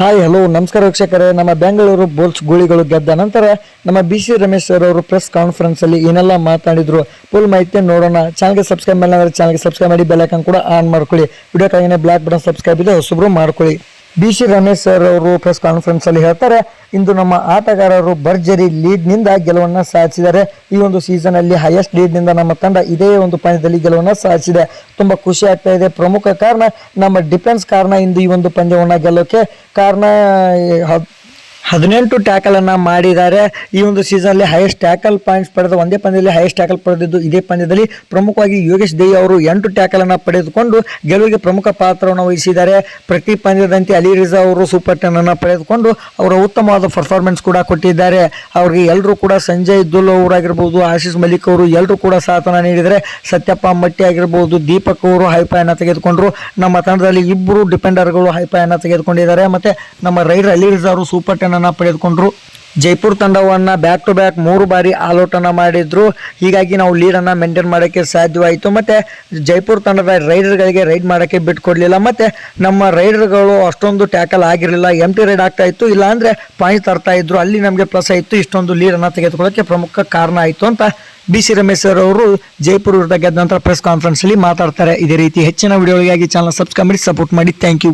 Hi hello ನಮಸ್ಕಾರ ವೀಕ್ಷಕರೇ. ನಮ್ಮ ಬೆಂಗಳೂರು ಬೋಲ್ಸ್ ಗುಳಿಗಳು ಗೆದ್ದ ನಂತರ ನಮ್ಮ ಬಿ ಸಿ ರಮೇಶ್ ಸರ್ ಅವರು ಪ್ರೆಸ್ ಕಾನ್ಫರೆನ್ಸ್ ಅಲ್ಲಿ ಏನೆಲ್ಲ ಮಾತಾಡಿದ್ರು ಫುಲ್ ಮಾಹಿತಿ ನೋಡೋಣ. ಚಾನಲ್ಗೆ ಸಬ್ಸ್ಕ್ರೈಬ್ ಮಾಡಿಲ್ಲ ಅಂದ್ರೆ ಚಾನಲ್ಗೆ ಸಬ್ಸ್ಕ್ರೈಬ್ ಮಾಡಿ ಬೆಲ್ ಐಕನ್ ಕೂಡ ಆನ್ ಮಾಡ್ಕೊಳ್ಳಿ. Video black block button subscribe ಇದೆ, ಹೊಸಬ್ರು ಮಾಡ್ಕೊಳ್ಳಿ. ಬಿ ಸಿ ರಮೇಶ್ ಸರ್ ಅವರು ಪ್ರೆಸ್ ಕಾನ್ಫರೆನ್ಸ್ ಅಲ್ಲಿ ಹೇಳ್ತಾರೆ, ಇಂದು ನಮ್ಮ ಆಟಗಾರರು ಭರ್ಜರಿ ಲೀಡ್ನಿಂದ ಗೆಲುವನ್ನ ಸಾಧಿಸಿದ್ದಾರೆ. ಈ ಒಂದು ಸೀಸನ್ ಅಲ್ಲಿ ಹೈಯೆಸ್ಟ್ ಲೀಡ್ನಿಂದ ನಮ್ಮ ತಂಡ ಇದೇ ಒಂದು ಪಂದ್ಯದಲ್ಲಿ ಗೆಲುವನ್ನ ಸಾಧಿಸಿದೆ. ತುಂಬಾ ಖುಷಿ ಆಗ್ತಾ ಇದೆ. ಪ್ರಮುಖ ಕಾರಣ ನಮ್ಮ ಡಿಫೆನ್ಸ್ ಕಾರಣ ಇಂದು ಈ ಒಂದು ಪಂದ್ಯವನ್ನ ಗೆಲ್ಲೋಕೆ. ಕಾರಣ ಹದಿನೆಂಟು ಟ್ಯಾಕಲ್ ಅನ್ನ ಮಾಡಿದ್ದಾರೆ. ಈ ಒಂದು ಸೀಸನ್ ಅಲ್ಲಿ ಹೈಯೆಸ್ಟ್ ಟ್ಯಾಕಲ್ ಪಾಯಿಂಟ್ಸ್ ಪಡೆದ ಒಂದೇ ಪಂದ್ಯದಲ್ಲಿ ಹೈಯೆಸ್ಟ್ ಟ್ಯಾಕಲ್ ಪಡೆದಿದ್ದು ಇದೇ ಪಂದ್ಯದಲ್ಲಿ. ಪ್ರಮುಖವಾಗಿ ಯೋಗೇಶ್ ದೇವಿ ಅವರು ಎಂಟು ಟ್ಯಾಕಲ್ ಅನ್ನ ಪಡೆದುಕೊಂಡು ಗೆಲುವಿಗೆ ಪ್ರಮುಖ ಪಾತ್ರವನ್ನು ವಹಿಸಿದ್ದಾರೆ. ಪ್ರತಿ ಪಂದ್ಯದಂತೆ ಅಲಿ ರಿಜಾ ಅವರು ಸೂಪರ್ ಟೆನ್ ಅನ್ನ ಪಡೆದುಕೊಂಡು ಅವರ ಉತ್ತಮವಾದ ಪರ್ಫಾರ್ಮೆನ್ಸ್ ಕೂಡ ಕೊಟ್ಟಿದ್ದಾರೆ. ಅವರಿಗೆ ಎಲ್ಲರೂ ಕೂಡ ಸಂಜಯ್ ದುಲ್ ಅವರಾಗಿರ್ಬೋದು ಆಶೀಶ್ ಮಲಿಕ್ ಅವರು ಎಲ್ಲರೂ ಕೂಡ ಸಾಥನ ನೀಡಿದರೆ. ಸತ್ಯಪ್ಪ ಮಟ್ಟಿ ಆಗಿರ್ಬೋದು, ದೀಪಕ್ ಅವರು ಹೈಪಾಯನ್ನ ತೆಗೆದುಕೊಂಡ್ರು. ನಮ್ಮ ತಂಡದಲ್ಲಿ ಇಬ್ಬರು ಡಿಪೆಂಡರ್ಗಳು ಹೈಪಾಯನ್ನ ತೆಗೆದುಕೊಂಡಿದ್ದಾರೆ. ಮತ್ತೆ ನಮ್ಮ ರೈಡರ್ ಅಲಿ ರಿಜಾ ಅವರು ಸೂಪರ್ ಟೆನ್ ಅನ್ನ ಪಡೆದುಕೊಂಡ್ರು. ಜೈಪುರ್ ತಂಡವನ್ನ ಬ್ಯಾಕ್ ಟು ಬ್ಯಾಕ್ ಮೂರು ಬಾರಿ ಆಲೋಟನ ಮಾಡಿದ್ರು. ಹೀಗಾಗಿ ನಾವು ಲೀಡ್ ಅನ್ನ ಮೇಂಟೈನ್ ಮಾಡೋಕ್ಕೆ ಸಾಧ್ಯವಾಯಿತು. ಮತ್ತೆ ಜೈಪುರ್ ತಂಡದ ರೈಡರ್ಗಳಿಗೆ ರೈಡ್ ಮಾಡೋಕ್ಕೆ ಬಿಟ್ಕೊಡಲಿಲ್ಲ. ಮತ್ತೆ ನಮ್ಮ ರೈಡರ್ಗಳು ಅಷ್ಟೊಂದು ಟ್ಯಾಕಲ್ ಆಗಿರಲಿಲ್ಲ. ಎಂ ಟಿ ರೈಡ್ ಆಗ್ತಾ ಇತ್ತು. ಇಲ್ಲ ಅಂದ್ರೆ ಪಾಯಿಂಟ್ ತರ್ತಾ ಇದ್ರು. ಅಲ್ಲಿ ನಮಗೆ ಪ್ಲಸ್ ಆಯಿತು. ಇಷ್ಟೊಂದು ಲೀಡನ್ನು ಅನ್ನ ತೆಗೆದುಕೊಳ್ಳೋಕೆ ಪ್ರಮುಖ ಕಾರಣ ಆಯಿತು ಅಂತ ಬಿ ಸಿ ರಮೇಶ್ ಸರ್ ಅವರು ಜೈಪುರ್ ವಿರುದ್ಧ ಗೆದ್ದ ನಂತರ ಪ್ರೆಸ್ ಕಾನ್ಫರೆನ್ಸ್ ಅಲ್ಲಿ ಮಾತಾಡ್ತಾರೆ. ಇದೇ ರೀತಿ ಹೆಚ್ಚಿನ ವಿಡಿಯೋಗಳಿಗಾಗಿ ಚಾನಲ್ ಸಬ್ಸ್ಕ್ರೈಬ್ ಮಾಡಿ ಸಪೋರ್ಟ್ ಮಾಡಿ. Thank you